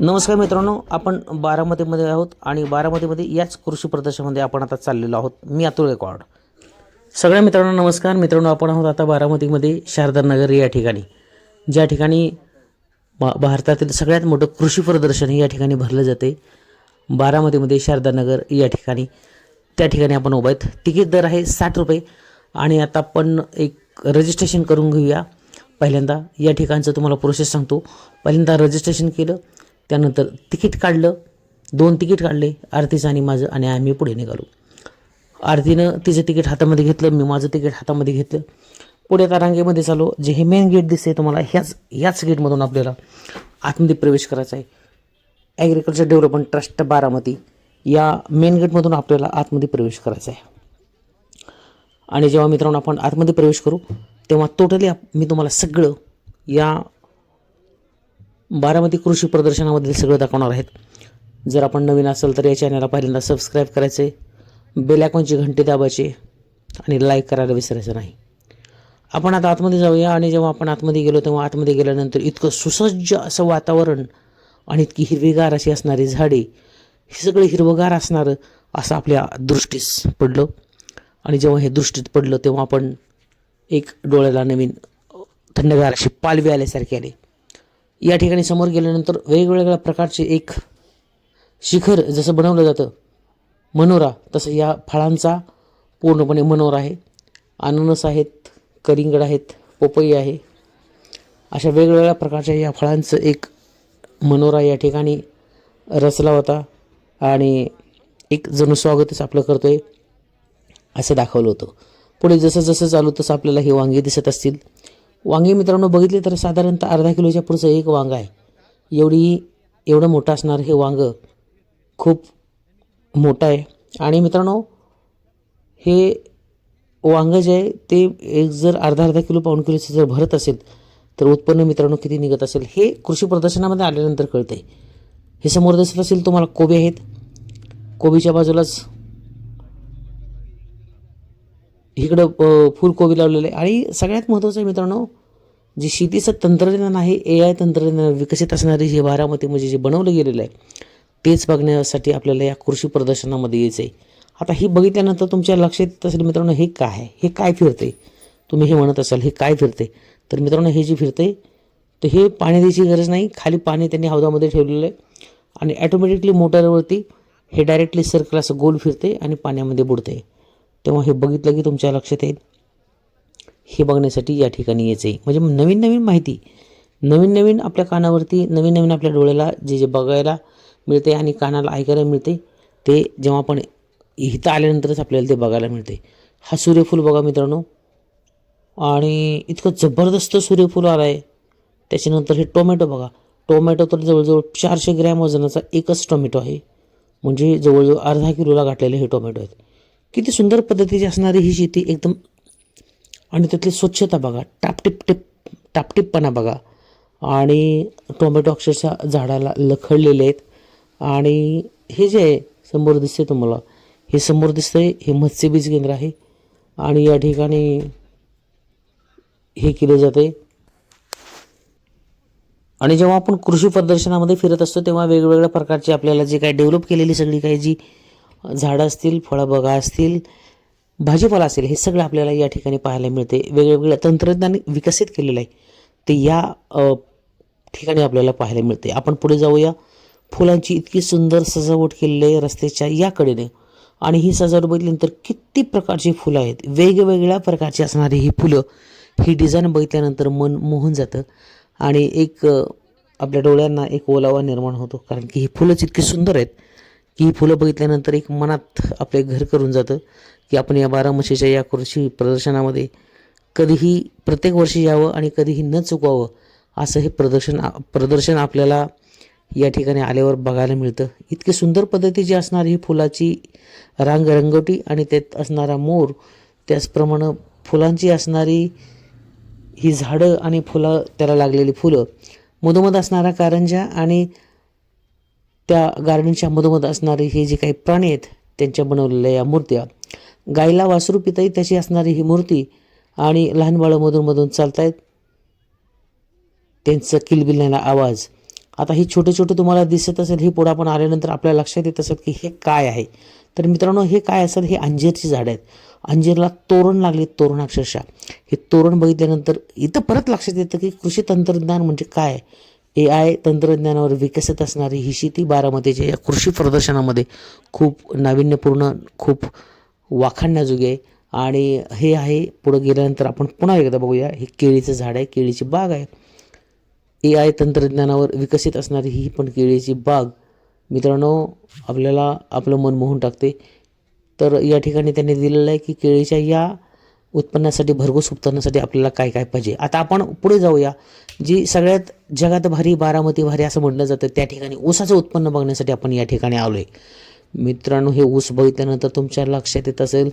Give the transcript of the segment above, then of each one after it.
नमस्कार मित्रांनो आपण बारामतीमध्ये आहोत आणि बारामतीमध्ये याच कृषी प्रदर्शनामध्ये आपण आता चाललेलो आहोत. मी अतुल रेकॉर्ड. सगळ्या मित्रांनो नमस्कार. मित्रांनो आपण आहोत आता बारामतीमध्ये शारदानगर या ठिकाणी ज्या ठिकाणी भा भारतातील सगळ्यात मोठं कृषी प्रदर्शन या ठिकाणी भरलं जाते. बारामतीमध्ये शारदानगर या ठिकाणी त्या ठिकाणी आपण उभा आहेत. तिकीट दर आहे साठ रुपये. आणि आता आपण एक रजिस्ट्रेशन करून घेऊया. पहिल्यांदा या ठिकाणचं तुम्हाला प्रोसेस सांगतो. पहिल्यांदा रजिस्ट्रेशन केलं. त्यानंतर तिकीट काढलं. दोन तिकीट काढले. आरतीचं आणि माझं आणि आम्ही पुढे निघालो. आरतीनं तिचं तिकीट हातामध्ये घेतलं. मी माझं तिकीट हातामध्ये घेतलं. पुढे आता रांगेमध्ये चालू जे हे मेन गेट दिसते तुम्हाला ह्याच ह्याच गेटमधून आपल्याला आतमध्ये प्रवेश करायचा आहे. ॲग्रिकल्चर डेव्हलपमेंट ट्रस्ट बारामती या मेन गेटमधून आपल्याला आतमध्ये प्रवेश करायचा आहे. आणि जेव्हा मित्रांनो आपण आतमध्ये प्रवेश करू तेव्हा टोटली मी तुम्हाला सगळं या बारामती कृषी प्रदर्शनामधील सगळं दाखवणार आहेत. जर आपण नवीन असेल तर या चॅनलला पहिल्यांदा सबस्क्राईब करायचे बेल आयकॉनची घंटी दाबायची आणि लाईक करायला विसरायचं नाही. आपण आता आतमध्ये जाऊया आणि जेव्हा आपण आतमध्ये गेलो तेव्हा आतमध्ये गेल्यानंतर इतकं सुसज्ज असं वातावरण आणि इतकी हिरवीगार अशी असणारी झाडे हे सगळं हिरवगार असणारं असं आपल्या दृष्टीस पडलं. आणि जेव्हा हे दृष्टीत पडलं तेव्हा आपण एक डोळ्याला नवीन थंडगार अशी पालवी आल्यासारखी आले. या ठिकाणी समोर गेल्यानंतर वेगवेगळ्या प्रकारचे एक शिखर जसं बनवलं जातं मनोरा तसं या फळांचा पूर्णपणे मनोरा आहे. अननस आहेत करिंगड आहेत पोपई आहे. अशा वेगवेगळ्या प्रकारच्या या फळांचं एक मनोरा या ठिकाणी रचला होता आणि एक जणू स्वागतच आपलं आहे असं दाखवलं होतं. पुढे जसं जसं चालू तसं आपल्याला ही वांगी दिसत असतील. वांगे मित्रांनो बघितले तर साधारणतः अर्धा किलोच्या पुढचं एक वांग आहे. एवढी एवढं मोठं असणारं हे वांगं खूप मोठं आहे. आणि मित्रांनो हे वांगं जे आहे ते एक जर अर्धा अर्धा किलो पाऊण किलोचं जर भरत असेल तर उत्पन्न मित्रांनो किती निघत असेल हे कृषी प्रदर्शनामध्ये आल्यानंतर कळतं आहे हे समोर दिसत असेल तुम्हाला कोबी आहेत. कोबीच्या बाजूलाच इकडं फुलकोबी लावलेलं. आहे आणि सगळ्यात महत्त्वाचं आहे मित्रांनो जे शेतीचं तंत्रज्ञान आहे ए आय तंत्रज्ञान विकसित असणारे जे बारामती म्हणजे जे बनवलं गेलेलं आहे तेच बघण्यासाठी आपल्याला या कृषी प्रदर्शनामध्ये यायचं आहे आता ही बघितल्यानंतर तुमच्या लक्षात येत असेल मित्रांनो हे काय आहे? हे काय फिरते तुम्ही हे म्हणत असाल हे काय फिरते तर मित्रांनो हे जे फिरते तर हे पाणी द्यायची गरज नाही. खाली पाणी त्यांनी हौदामध्ये ठेवलेलं आहे. आणि ॲटोमॅटिकली मोटरवरती हे डायरेक्टली सर्कल असं गोल फिरते आणि पाण्यामध्ये बुडते तेव्हा हे बघितलं की तुमच्या लक्षात येईल. हे बघण्यासाठी या ठिकाणी यायचं आहे म्हणजे नवीन नवीन माहिती नवीन नवीन आपल्या कानावरती नवीन नवीन आपल्या डोळ्याला जे जे बघायला मिळते आणि कानाला ऐकायला मिळते ते जेव्हा आपण इथं आल्यानंतरच आपल्याला ते बघायला मिळते हा सूर्यफूल बघा मित्रांनो. आणि इतकं जबरदस्त सूर्यफूल आलं आहे त्याच्यानंतर हे टोमॅटो बघा. टोमॅटो तर जवळजवळ चारशे ग्रॅम वजनाचा एकच टोमॅटो आहे. म्हणजे जवळजवळ अर्धा किलोला गाठलेले हे टोमॅटो आहेत. किती सुंदर पद्धतीची असणारी ही शेती एकदम आणि त्यातली स्वच्छता बघा टापटिप टिप टापटिपपणा बघा. आणि टोमॅटो अक्षरशः झाडाला लखडलेले आहेत. आणि हे जे आहे समोर दिसते तुम्हाला हे समोर दिसतंय हे मत्स्यबीज केंद्र आहे. आणि या ठिकाणी हे केलं जाते आणि जेव्हा आपण कृषी प्रदर्शनामध्ये फिरत असतो तेव्हा वेगवेगळ्या प्रकारची आपल्याला जे काही डेव्हलप केलेली सगळी काही जी झाडं असतील फळबागा असतील भाजीपाला असेल हे सगळं आपल्याला या ठिकाणी पाहायला मिळते. वेगवेगळ्या तंत्रज्ञान विकसित केलेलं आहे. ते या ठिकाणी आपल्याला पाहायला मिळते. आपण पुढे जाऊया. फुलांची इतकी सुंदर सजावट केलेली आहे रस्त्याच्या या कडेने. आणि ही सजावट बघितल्यानंतर किती प्रकारची फुलं आहेत. वेगवेगळ्या प्रकारची असणारी ही फुलं. ही डिझाईन बघितल्यानंतर मन मोहून जातं. आणि एक आपल्या डोळ्यांना एक ओलावा निर्माण होतो. कारण की ही फुलंच इतकी सुंदर आहेत. ही फुलं बघितल्यानंतर एक मनात आपले घर करून जातं की आपण या बारामशीच्या या कृषी प्रदर्शनामध्ये कधीही प्रत्येक वर्षी यावं आणि कधीही न चुकवावं असं हे प्रदर्शन प्रदर्शन आपल्याला या ठिकाणी आल्यावर बघायला मिळतं. इतकी सुंदर पद्धतीची असणारी ही फुलाची रंगरंगवटी आणि त्यात असणारा मोर त्याचप्रमाणे फुलांची असणारी ही झाडं आणि फुलं त्याला लागलेली फुलं मधोमध असणारा कारंजा आणि त्या गार्डनच्या मधोमध असणारे हे जे काही प्राणी आहेत त्यांच्या बनवलेल्या या मूर्त्या गायला वासरू पिताई त्याची असणारी ही मूर्ती आणि लहान बाळं मधून मधून चालतायत. त्यांचं किलबिलण्याला आवाज. आता हे छोटे छोटे तुम्हाला दिसत असेल हे पुढं आपण आल्यानंतर आपल्या लक्षात येत असेल की हे काय आहे. तर मित्रांनो हे काय असेल? हे अंजीरची झाडं आहेत. अंजीरला तोरण लागले तोरण अक्षरशः. हे तोरण बघितल्यानंतर इथं परत लक्षात येतं की कृषी तंत्रज्ञान म्हणजे काय? ए आय तंत्रज्ञानावर विकसित असणारी ही शेती बारामतीच्या या कृषी प्रदर्शनामध्ये खूप नाविन्यपूर्ण खूप वाखाणण्याजोगी आहे. आणि हे आहे पुढं गेल्यानंतर आपण पुन्हा एकदा बघूया हे केळीचं झाड आहे केळीची बाग आहे. ए आय तंत्रज्ञानावर विकसित असणारी ही पण केळीची बाग मित्रांनो आपल्याला आपलं मन मोहून टाकते. तर या ठिकाणी त्यांनी दिलेलं आहे की केळीच्या या उत्पन्नासाठी भरघोस उत्पन्नासाठी आपल्याला काय काय पाहिजे? आता आपण पुढे जाऊया. जी सगळ्यात जगात भारी बारामती भारी असं म्हटलं जातं त्या ठिकाणी ऊसाचं उत्पन्न बघण्यासाठी आपण या ठिकाणी आलो आहे मित्रांनो हे ऊस बघितल्यानंतर तुमच्या लक्षात येत असेल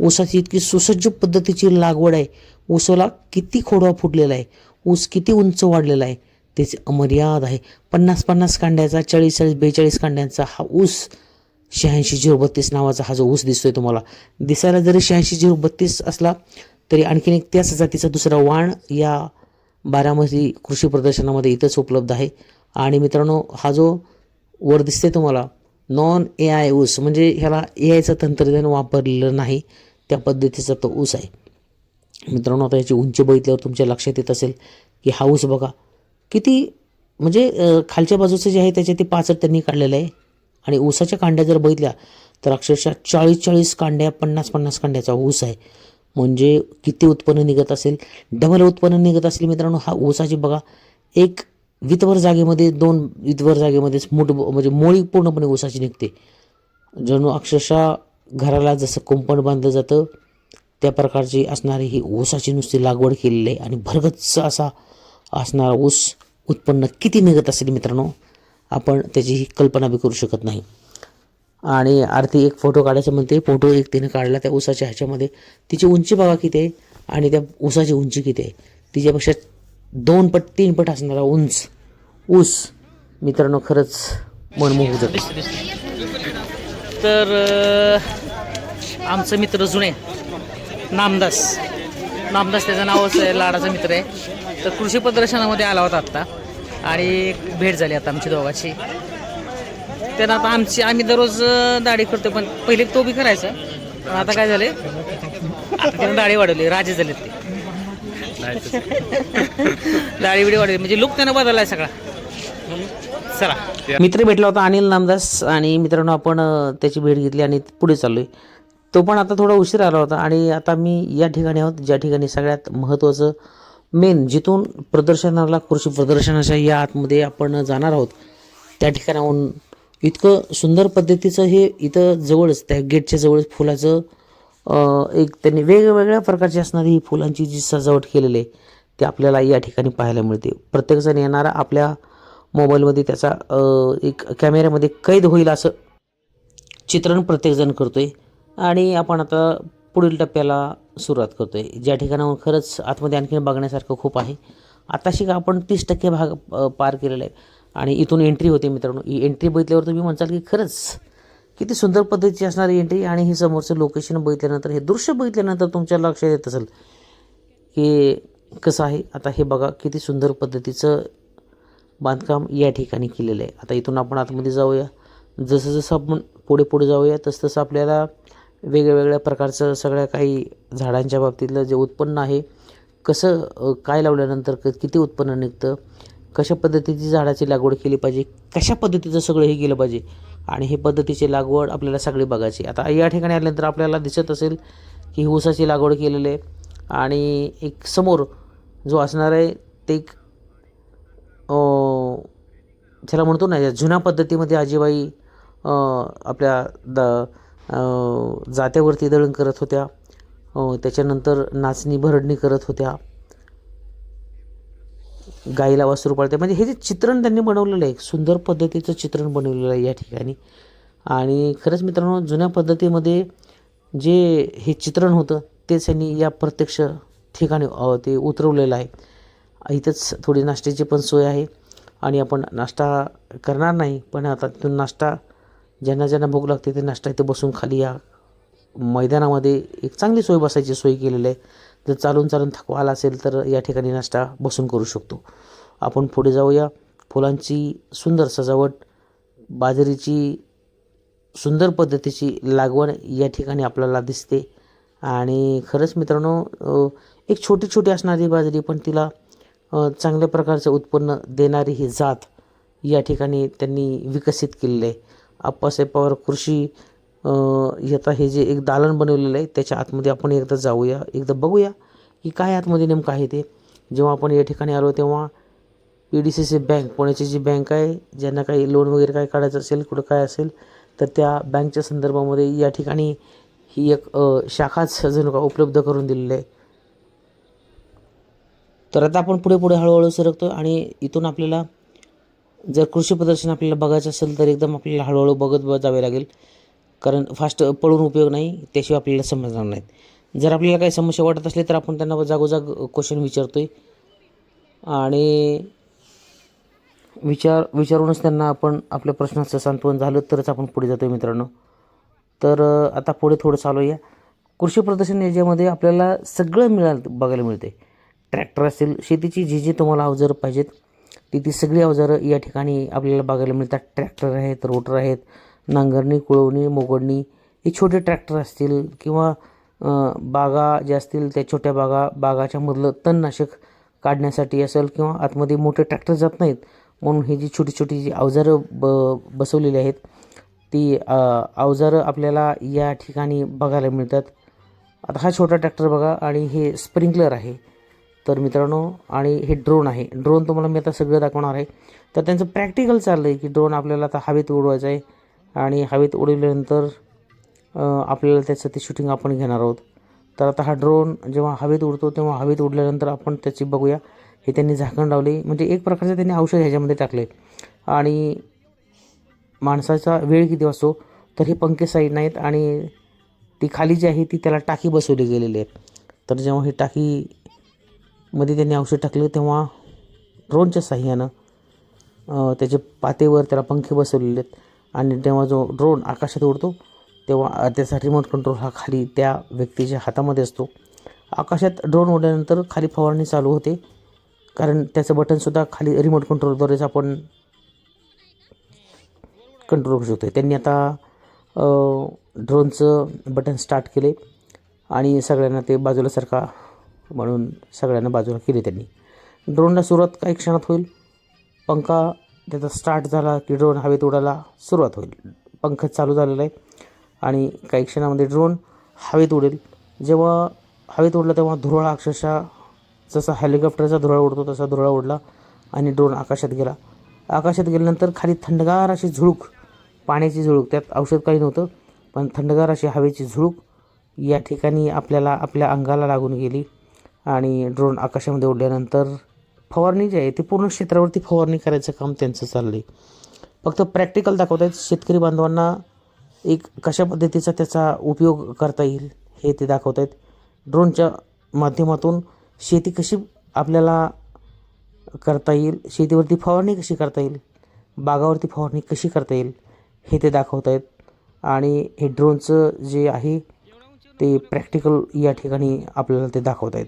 ऊसाची इतकी सुसज्ज पद्धतीची लागवड आहे. ऊसाला किती खोडवा फुटलेला आहे? ऊस किती उंच वाढलेला आहे? त्याची अमर्याद आहे. पन्नास पन्नास कांड्याचा चाळीस चाळीस बेचाळीस कांड्यांचा हा ऊस शहाऐंशी झिरो बत्तीस नावाचा हा जो ऊस दिसतोय तुम्हाला दिसायला जरी शहाऐंशी झिरो बत्तीस असला तरी आणखीन एक त्याच जातीचा दुसरा वाण या बारामती कृषी प्रदर्शनामध्ये इथंच उपलब्ध आहे. आणि मित्रांनो हा जो वर दिसते तुम्हाला नॉन ए आय ऊस म्हणजे ह्याला ए आयचं तंत्रज्ञान वापरलेलं नाही त्या पद्धतीचा तो ऊस आहे. मित्रांनो आता याची उंची बघितल्यावर तुमच्या लक्षात येत असेल की हा ऊस बघा किती म्हणजे खालच्या बाजूचं जे आहे त्याच्या ते पाचट त्यांनी काढलेलं आहे. आणि ऊसाच्या कांड्या जर बघितल्या तर अक्षरशः चाळीस चाळीस कांड्या पन्नास पन्नास कांड्याचा ऊस आहे. म्हणजे किती उत्पन्न निघत असेल? डबल उत्पन्न निघत असेल मित्रांनो हा ऊसाची बघा. एक वितभर जागेमध्ये दोन वितभर जागेमध्येच मोठ म्हणजे मोळी पूर्णपणे ऊसाची निघते. जणू अक्षरशः घराला जसं कुंपण बांधलं जातं त्या प्रकारची असणारी ही ऊसाची नुसती लागवड केलेली आहे. आणि भरगच्च असा असणारा ऊस उत्पन्न किती निघत असेल मित्रांनो? आपण त्याची ही कल्पना बी करू शकत नाही. आणि आरती एक फोटो काढायचं म्हणते फोटो एक तिने काढला त्या उसाच्या ह्याच्यामध्ये. तिची उंची बघा किती आहे आणि त्या उसाची उंची किती आहे. तिच्यापेक्षा दोन पट तीन पट असणारा उंच ऊस मित्रांनो खरंच मनमोहक जातो तर आमचं मित्र जुने नामदास. नामदास त्याचं नावच आहे लाडाचा मित्र आहे. तर कृषी प्रदर्शनामध्ये आला होता आत्ता. आणि भेट झाली आता आमची दोघाची. त्यांना आता आमची आम्ही दररोज दाढी करतो पण पहिले तो बी करायचा. पण आता काय झाले त्यांना त्यानं दाढी वाढवली राजे झाले ते. दाढी बिडी वाढवली म्हणजे लुक त्यानं बदललाय सगळा. चला. मित्र भेटला होता अनिल नामदास आणि मित्रांनो आपण त्याची भेट घेतली आणि पुढे चाललो आहे तो पण आता थोडा उशीर आला होता आणि आता मी या ठिकाणी आहोत ज्या ठिकाणी सगळ्यात महत्त्वाचं मेन जिथून प्रदर्शनाला कृषी प्रदर्शनाच्या या आतमध्ये आपण जाणार आहोत त्या ठिकाणाहून इतकं सुंदर पद्धतीचं हे इथं जवळच त्या गेटच्या जवळच फुलाचं एक त्यांनी वेगवेगळ्या प्रकारची असणारी ही फुलांची जी सजावट केलेली आहे ती आपल्याला या ठिकाणी पाहायला मिळते. प्रत्येकजण येणारा आपल्या मोबाईलमध्ये त्याचा एक कॅमेऱ्यामध्ये कैद होईल असं चित्रण प्रत्येकजण करतो आहे आणि आपण आता पुढील टप्प्याला सुरुवात करतो आहे ज्या ठिकाणाहून खरंच आतमध्ये आणखीन बघण्यासारखं खूप आहे. आताशी का आपण तीस टक्के भाग पार केलेला आहे. आणि इथून एंट्री होते मित्रांनो. ही एंट्री बघितल्यावर तुम्ही म्हणचाल की खरंच किती सुंदर पद्धतीची असणारी एंट्री आणि ही समोरचं लोकेशन बघितल्यानंतर हे दृश्य बघितल्यानंतर तुमच्या लक्षात येत असेल की कसं आहे. आता हे बघा किती सुंदर पद्धतीचं बांधकाम या ठिकाणी केलेलं आहे. आता इथून आपण आतमध्ये जाऊया. जसं जसं आपण पुढे पुढे जाऊया तसं तसं आपल्याला वेगळ्या वेगळ्या प्रकारचं सगळ्या काही झाडांच्या बाबतीतलं जे उत्पन्न आहे कसं काय लावल्यानंतर क किती उत्पन्न निघतं कशा पद्धतीची झाडाची लागवड केली पाहिजे कशा पद्धतीचं सगळं हे केलं पाहिजे आणि हे पद्धतीची लागवड आपल्याला सगळी बघायची. आता या ठिकाणी आल्यानंतर आपल्याला दिसत असेल की ऊसाची लागवड केलेली आहे आणि एक समोर जो असणार आहे ते एक त्याला म्हणतो ना या जुन्या पद्धतीमध्ये आजीबाई आपल्या द जात्यावरती दळण करत होत्या. त्याच्यानंतर नाचणी भरडणी करत होत्या. गाईला वासरू पाळते म्हणजे हे जे चित्रण त्यांनी बनवलेलं आहे सुंदर पद्धतीचं चित्रण बनवलेलं आहे या ठिकाणी. आणि खरंच मित्रांनो जुन्या पद्धतीमध्ये जे हे चित्रण होतं तेच त्यांनी या प्रत्यक्ष ठिकाणी ते उतरवलेलं आहे. इथंच थोडी नाश्त्याची पण सोय आहे. आणि आपण नाश्ता करणार नाही पण आता तिथून नाश्ता ज्यांना ज्यांना भूक लागते ते नाश्ता इथे बसून खाली या. मैदानामध्ये एक चांगली सोय बसायची सोय केलेली आहे. जर चालून चालून थकवा आला असेल तर या ठिकाणी नाश्ता बसून करू शकतो. आपण पुढे जाऊया. फुलांची सुंदर सजावट बाजरीची सुंदर पद्धतीची लागवड या ठिकाणी आपल्याला दिसते. आणि खरंच मित्रांनो एक छोटी छोटी असणारी बाजरी पण तिला चांगल्या प्रकारचं उत्पन्न देणारी ही जात या ठिकाणी त्यांनी विकसित केलेली आहे. आप्पासाहेब कृषी येता आता हे जे एक दालन बनवलेलं आहे त्याच्या आतमध्ये आपण एकदा जाऊया एकदा बघूया की काय आतमध्ये नेमकं आहे ते. जेव्हा आपण या ठिकाणी आलो तेव्हा P D C C bank पुण्याची जी बँक आहे ज्यांना काही लोन वगैरे काय काढायचं असेल कुठं काय असेल तर त्या बँकच्या संदर्भामध्ये या ठिकाणी ही एक शाखाच जणू का उपलब्ध करून दिलेली आहे. तर आता आपण पुढे पुढे हळूहळू सरकतो आणि इथून आपल्याला जर कृषी प्रदर्शन आपल्याला बघायचं असेल तर एकदम आपल्याला हळूहळू बघत जावे लागेल. कारण फास्ट पळून उपयोग नाही त्याशिवाय आपल्याला समजणार नाहीत. जर आपल्याला काही समस्या वाटत असली तर आपण त्यांना जागोजाग क्वेश्चन विचारतो आहे आणि विचार विचारूनच त्यांना आपण आपल्या प्रश्नाचं सांत्वन झालं तरच आपण पुढे जातो आहे मित्रांनो. तर आता पुढे थोडं चालू या कृषी प्रदर्शन याच्यामध्ये आपल्याला सगळं मिळालं बघायला मिळते ट्रॅक्टर असेल शेतीची जी जी तुम्हाला अवजारं पाहिजेत ती ती सगळी अवजारं या ठिकाणी आपल्याला बघायला मिळतात. ट्रॅक्टर आहेत रोटर आहेत नांगरणी कुळवणी मोगडणी हे छोटे ट्रॅक्टर असतील किंवा बागा ज्या असतील त्या छोट्या बागा बागाच्या मधलं तणनाशक काढण्यासाठी असेल किंवा आतमध्ये मोठे ट्रॅक्टर जात नाहीत. म्हणून हे जी छोटी छोटी जी अवजारं ब बसवलेली आहेत ती अवजारं आपल्याला या ठिकाणी बघायला मिळतात. आता हा छोटा ट्रॅक्टर बघा आणि हे स्प्रिंकलर आहे. तर मित्रांनो आणि हे ड्रोन आहे. ड्रोन तुम्हाला मी आता सगळं दाखवणार आहे. तर त्यांचं प्रॅक्टिकल चाललं आहे की ड्रोन आपल्याला आता हवेत उडवायचं आहे. आणि हवेत उडवल्यानंतर आपल्याला त्याचं ते शूटिंग आपण घेणार आहोत. तर आता हा ड्रोन जेव्हा हवेत उडतो तेव्हा हवेत उडल्यानंतर आपण त्याची बघूया. हे त्यांनी झाकण लावले. म्हणजे एक प्रकारचं त्यांनी औषध ह्याच्यामध्ये टाकले आणि माणसाचा वेळ किती असतो तर हे पंखे साईड नाहीत. आणि ती खाली जी आहे ती त्याला टाकी बसवली गेलेली आहे तर जेव्हा ही टाकी मध्ये त्यांनी औषध टाकलं तेव्हा ड्रोनच्या साह्यानं त्याचे पातेवर त्याला पंखे बसवलेले आहेत आणि तेव्हा जो ड्रोन आकाशात उडतो तेव्हा त्याचा रिमोट कंट्रोल हा खाली त्या व्यक्तीच्या हातामध्ये असतो. आकाशात ड्रोन उडल्यानंतर खाली फवारणी चालू होते. कारण त्याचं बटनसुद्धा खाली रिमोट कंट्रोलद्वारेच आपण कंट्रोल करू शकतो त्यांनी आता ड्रोनचं बटन स्टार्ट केले. आणि सगळ्यांना ते बाजूला सारखा म्हणून सगळ्यांना बाजूला केली त्यांनी. ड्रोनला सुरुवात काही क्षणात होईल. पंखा त्याचा स्टार्ट झाला की ड्रोन हवेत उडायला सुरुवात होईल. पंख चालू झालेला आहे. आणि काही क्षणामध्ये ड्रोन हवेत उडेल. जेव्हा हवेत उडला तेव्हा धुरळा अक्षरशः जसा हेलिकॉप्टरचा धुरळा उडतो तसा धुरळा उडला आणि ड्रोन आकाशात गेला. आकाशात गेल्यानंतर खाली थंडगार अशी झुळूक पाण्याची झुळूक. त्यात औषध काही नव्हतं पण थंडगार अशी हवेची झुळूक या ठिकाणी आपल्याला आपल्या अंगाला लागून गेली. आणि ड्रोन आकाशामध्ये उडल्यानंतर फवारणी जी आहे ती पूर्ण क्षेत्रावरती फवारणी करायचं काम त्यांचं चाललं आहे फक्त प्रॅक्टिकल दाखवत आहेत शेतकरी बांधवांना एक कशा पद्धतीचा त्याचा उपयोग करता येईल हे ते दाखवत आहेत ड्रोनच्या माध्यमातून शेती कशी आपल्याला करता येईल शेतीवरती फवारणी कशी करता येईल बागावरती फवारणी कशी करता येईल हे ते दाखवत आहेत आणि हे ड्रोनचं जे आहे ते प्रॅक्टिकल या ठिकाणी आपल्याला ते दाखवत आहेत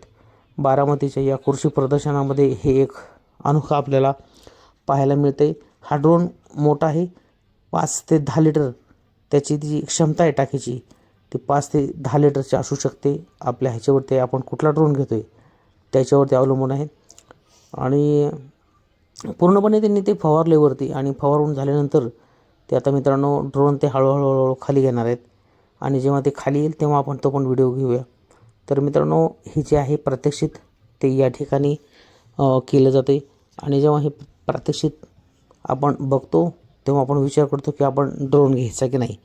बारामतीच्या या कृषी प्रदर्शनामध्ये हे एक अनोखा आपल्याला पाहायला मिळते हा ड्रोन मोठा आहे. पाच ते दहा लिटर त्याची जी क्षमता आहे टाकीची ती पाच ते दहा लिटरची असू शकते. आपल्या ह्याच्यावरती आपण कुठला ड्रोन घेतो आहे त्याच्यावरती अवलंबून आहे. आणि पूर्णपणे त्यांनी ते फवारलेवरती आणि फवारून झाल्यानंतर ते आता मित्रांनो ड्रोन ते हळूहळू हळूहळू खाली घेणार आहेत. आणि जेव्हा ते खाली येईल तेव्हा आपण तो पण व्हिडिओ घेऊया. तर मित्रांनो हे जे आहे प्रात्यक्षित ते या ठिकाणी केलं जाते. आणि जेव्हा हे प्रात्यक्षित आपण बघतो तेव्हा आपण विचार करतो की आपण ड्रोन घ्यायचा की नाही.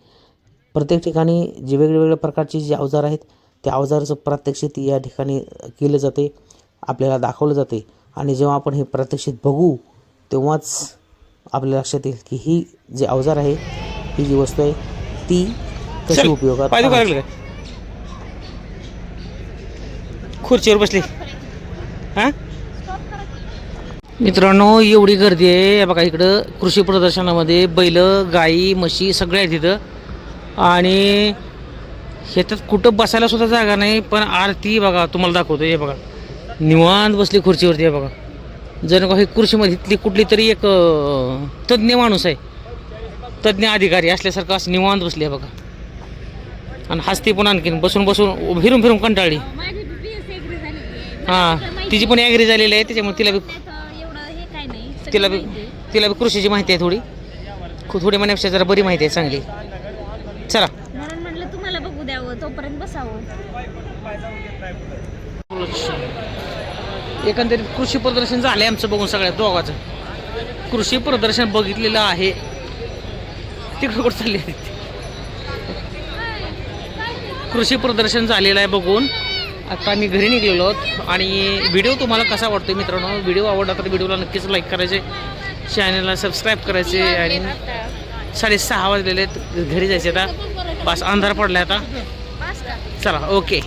प्रत्येक ठिकाणी जे वेगवेगळ्या प्रकारची जी अवजार आहेत त्या अवजाराचं प्रात्यक्षित या ठिकाणी केलं जाते आपल्याला दाखवलं जाते. आणि जेव्हा आपण हे प्रात्यक्षित बघू तेव्हाच आपल्या लक्षात येईल की ही जे अवजार आहे ही जी वस्तू आहे ती कशी उपयोगात पाय दुखायला आणायची. लागलं काय खुर्चीवर बसली. हां? मित्रांनो एवढी गर्दी आहे. बघा इकडं कृषी प्रदर्शनामध्ये बैल गाई म्हशी सगळ्या आहेत तिथं आणि ह्याच्यात कुठं बसायला सुद्धा जागा नाही पण आरती बघा तुम्हाला दाखवतो. हे बघा निवांत बसली खुर्चीवरती हे बघा. जण का हे कृषीमध्ये इथली कुठली तरी एक तज्ज्ञ माणूस आहे. तज्ज्ञ अधिकारी असल्यासारखं असं निवांत बसली आहे बघा. आणि हस्ती पण आणखीन बसून बसून फिरून फिरून कंटाळली. हां तिची पण ॲग्री झालेली आहे त्याच्यामुळे तिला बी एवढं हे काय नाही सगळं तिला बी माहिती आहे. तिला बी कृषीची माहिती आहे थोडी. खूप थोडी म्हणण्यापेक्षा जरा बरी माहिती आहे चांगली. चला. म्हणून तुम्हाला बघू द्यावं तोपर्यंत बसावं. एकंदरीत कृषी प्रदर्शन झालं आमचं बघून सगळ्या दोघाचं. कृषी प्रदर्शन बघितलेलं आहे. तिकडे कुठं चालली? कृषी प्रदर्शन झालेलं आहे बघून. आता आम्ही घरी निघलेलो आहोत आणि व्हिडिओ तुम्हाला कसा वाटतो मित्रांनो? व्हिडिओ आवडला तर व्हिडिओला नक्कीच लाईक करायचे चॅनलला सबस्क्राईब करायचे आणि साडेसहा वाजलेले आहेत घरी जायचे आता. बस अंधार पडला आता. चला ओके